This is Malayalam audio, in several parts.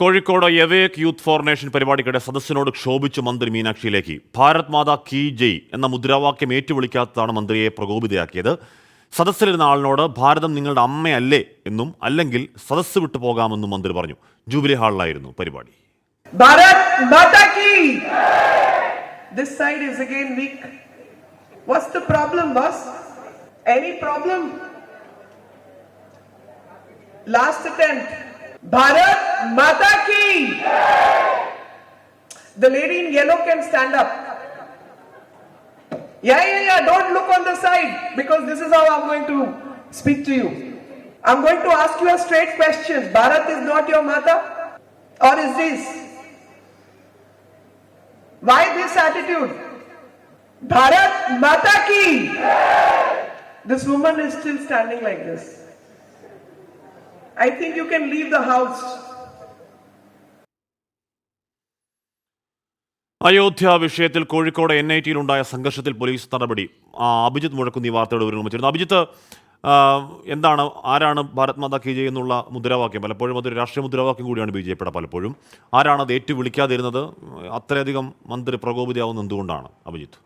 Kozhikode awake youth for nation പരിപാടിക്കിടെ സദസ്സിനോട് ക്ഷോഭിച്ചു മന്ത്രി മീനാക്ഷിയിലേക്ക്. ഭാരത് മാതാ കീ ജയ് എന്ന മുദ്രാവാക്യം ഏറ്റുവിളിക്കാത്തതാണ് മന്ത്രിയെ പ്രകോപിതയാക്കിയത്. സദസ്സിലിരുന്ന ആളിനോട് ഭാരതം നിങ്ങളുടെ അമ്മയല്ലേ എന്നും അല്ലെങ്കിൽ സദസ്സ് വിട്ടു പോകാമെന്നും മന്ത്രി പറഞ്ഞു. ജൂബിലി ഹാളിലായിരുന്നു പരിപാടി. Mata ki! This side is the problem was any problem Last attempt. Bharat Mata ki! The lady in yellow can stand up. Yeah, yeah, yeah. Don't look on the side because this is how I'm going to speak to you. I'm going to ask you a straight question. Bharat is not your mother? Or is this? Why this attitude? Bharat Mata ki! This woman is still standing like this. I think you can leave the house. Ayodhya വിഷയത്തിൽ കോഴിക്കോട് എൻ ഐ ടിയിലുണ്ടായ സംഘർഷത്തിൽ പോലീസ് നടപടി. അഭിജിത്ത് മുഴക്കുന്ന വാർത്തയുടെ വിവരങ്ങൾ വെച്ചിരുന്നു അഭിജിത്ത് എന്താണ് ആരാണ് ഭാരത് മാതാ കി ജയ് എന്നുള്ള മുദ്രാവാക്യം? പലപ്പോഴും അതൊരു രാഷ്ട്രീയ മുദ്രാവാക്യം കൂടിയാണ് ബി ജെ പിയുടെ പലപ്പോഴും. ആരാണ് അത് ഏറ്റു വിളിക്കാതിരുന്നത്? അത്രയധികം മന്ത്രി പ്രകോപിതയാവുന്നത് എന്തുകൊണ്ടാണ് അഭിജിത്ത്?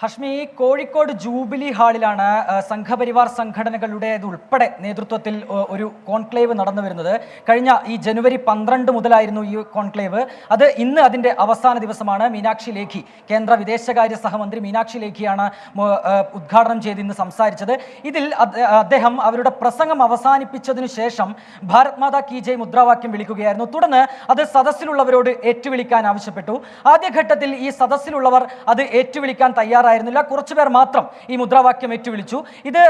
ഹഷ്മി കോഴിക്കോട് ജൂബിലി ഹാളിലാണ് സംഘപരിവാർ സംഘടനകളുടെ ഉൾപ്പെടെ നേതൃത്വത്തിൽ ഒരു കോൺക്ലേവ് നടന്നു വരുന്നത്. കഴിഞ്ഞ ഈ ജനുവരി പന്ത്രണ്ട് മുതലായിരുന്നു ഈ കോൺക്ലേവ്. അത് ഇന്ന് അതിന്റെ അവസാന ദിവസമാണ്. മീനാക്ഷി ലേഖി കേന്ദ്ര വിദേശകാര്യ സഹമന്ത്രി മീനാക്ഷി ലേഖിയാണ് ഉദ്ഘാടനം ചെയ്ത് ഇന്ന് സംസാരിച്ചത്. ഇതിൽ അദ്ദേഹം അവരുടെ പ്രസംഗം അവസാനിപ്പിച്ചതിനു ശേഷം ഭാരത് മാതാ കി ജയ് മുദ്രാവാക്യം വിളിക്കുകയായിരുന്നു. തുടർന്ന് അത് സദസ്സിലുള്ളവരോട് ഏറ്റുവിളിക്കാൻ ആവശ്യപ്പെട്ടു. ആദ്യഘട്ടത്തിൽ ഈ സദസ്സിലുള്ളവർ അത് ഏറ്റുവിളിക്കാൻ തയ്യാറായിരുന്നില്ല. കുറച്ചുപേർ മാത്രം ഈ മുദ്രാവാക്യം ഏറ്റുവിളിച്ചു. ഇത്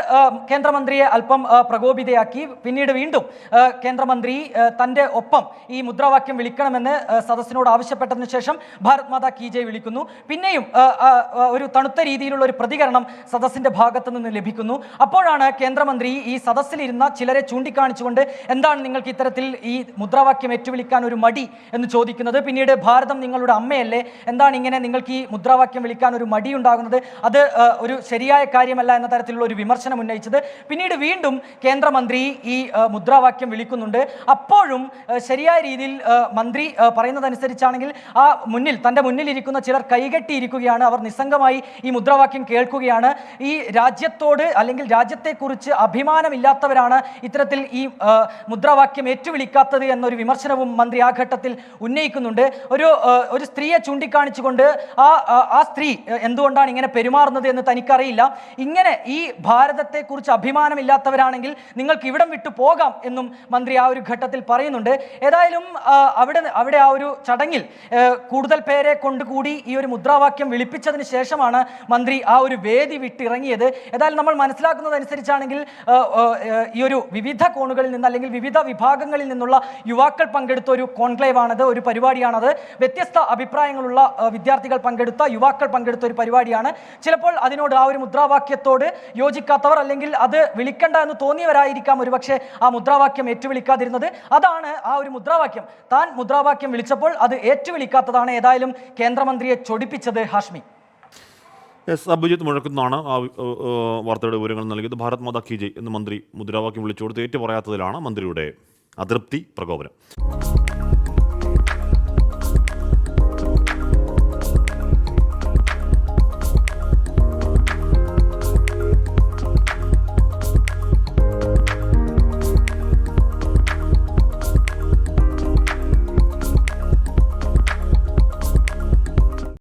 കേന്ദ്രമന്ത്രിയെ അല്പം പ്രകോപിതയാക്കി. പിന്നീട് വീണ്ടും കേന്ദ്രമന്ത്രി തന്റെ ഒപ്പം ഈ മുദ്രാവാക്യം വിളിക്കണമെന്ന് സദസ്സിനോട് ആവശ്യപ്പെട്ടതിന് ശേഷം ഭാരത് മാതാ കി ജെ വിളിക്കുന്നു. പിന്നെയും ഒരു തണുത്ത രീതിയിലുള്ള ഒരു പ്രതികരണം സദസ്സിന്റെ ഭാഗത്തു നിന്ന് ലഭിക്കുന്നു. അപ്പോഴാണ് കേന്ദ്രമന്ത്രി ഈ സദസ്സിലിരുന്ന ചിലരെ ചൂണ്ടിക്കാണിച്ചുകൊണ്ട് എന്താണ് നിങ്ങൾക്ക് ഇത്തരത്തിൽ ഈ മുദ്രാവാക്യം ഏറ്റുവിളിക്കാൻ ഒരു മടി എന്ന് ചോദിക്കുന്നത്. പിന്നീട് ഭാരതം നിങ്ങളുടെ അമ്മയല്ലേ? എന്താണ് ഇങ്ങനെ നിങ്ങൾക്ക് ഈ മുദ്രാവാക്യം വിളിക്കാൻ ഒരു മടി അത് ഒരു ശരിയായ കാര്യമല്ല എന്ന തരത്തിലുള്ള ഒരു വിമർശനം ഉന്നയിച്ചത്. പിന്നീട് വീണ്ടും കേന്ദ്രമന്ത്രി ഈ മുദ്രാവാക്യം വിളിക്കുന്നുണ്ട്. അപ്പോഴും ശരിയായ രീതിയിൽ മന്ത്രി പറയുന്നതനുസരിച്ചാണെങ്കിൽ ആ മുന്നിൽ തന്റെ മുന്നിലിരിക്കുന്ന ചിലർ കൈകെട്ടിയിരിക്കുകയാണ്. അവർ നിസ്സംഗമായി ഈ മുദ്രാവാക്യം കേൾക്കുകയാണ്. ഈ രാജ്യത്തോട് അല്ലെങ്കിൽ രാജ്യത്തെക്കുറിച്ച് അഭിമാനമില്ലാത്തവരാണ് ഇത്തരത്തിൽ ഈ മുദ്രാവാക്യം ഏറ്റുവിളിക്കാത്തത് എന്നൊരു വിമർശനവും മന്ത്രി ആ ഘട്ടത്തിൽ ഉന്നയിക്കുന്നുണ്ട്. ഒരു ഒരു സ്ത്രീയെ ചൂണ്ടിക്കാണിച്ചുകൊണ്ട് ആ- ആ സ്ത്രീ എന്തുകൊണ്ടാണ് ഇങ്ങനെ പെരുമാറുന്നത് എന്ന് തനിക്കറിയില്ല. ഇങ്ങനെ ഈ ഭാരതത്തെക്കുറിച്ച് അഭിമാനമില്ലാത്തവരാണെങ്കിൽ നിങ്ങൾക്ക് ഇവിടം വിട്ടു പോകാം എന്നും മന്ത്രി ആ ഒരു ഘട്ടത്തിൽ പറയുന്നുണ്ട്. ഏതായാലും അവിടെ അവിടെ ആ ഒരു ചടങ്ങിൽ കൂടുതൽ പേരെ കൊണ്ടുകൂടി ഈ ഒരു മുദ്രാവാക്യം വിളിപ്പിച്ചതിന് ശേഷമാണ് മന്ത്രി ആ ഒരു വേദി വിട്ടിറങ്ങിയത്. ഏതായാലും നമ്മൾ മനസ്സിലാക്കുന്നത് അനുസരിച്ചാണെങ്കിൽ ആ, ആ, ഈ ഒരു വിവിധ കോണുകളിൽ നിന്ന് അല്ലെങ്കിൽ വിവിധ വിഭാഗങ്ങളിൽ നിന്നുള്ള യുവാക്കൾ പങ്കെടുത്ത ഒരു കോൺക്ലേവ് ആണത് ഒരു പരിപാടിയാണത്. വ്യത്യസ്ത അഭിപ്രായങ്ങളുള്ള വിദ്യാർത്ഥികൾ പങ്കെടുത്ത യുവാക്കൾ പങ്കെടുത്ത ഒരു പരിപാടിയാണ് ചിലപ്പോൾ അതിനോട് ആ ഒരു മുദ്രാവാക്യത്തോട് യോജിക്കാത്തവർ അല്ലെങ്കിൽ അത് വിളിക്കണ്ട എന്ന് തോന്നിയവരായിരിക്കാം ഒരുപക്ഷെ ആ മുദ്രാവാക്യം ഏറ്റുവിളിക്കാതിരുന്നത്. അതാണ് ആ ഒരു മുദ്രാവാക്യം. താൻ മുദ്രാവാക്യം വിളിച്ചപ്പോൾ അത് ഏറ്റുവിളിക്കാത്തതാണ് ഏതായാലും കേന്ദ്രമന്ത്രിയെ ചൊടിപ്പിച്ചത് ഹാഷ്മി. എസ് അഭിജിത്ത് മുഴക്കുന്നതാണ് ആ വാർത്തയുടെ വിവരങ്ങൾ നൽകിയത്. ഭാരത് മാതാ കി ജയ് എന്ന് മന്ത്രി മുദ്രാവാക്യം വിളിച്ചു കൊടുത്ത് ഏറ്റു പറയാത്തതിലാണ് മന്ത്രിയുടെ അതൃപ്തി പ്രകോപനം.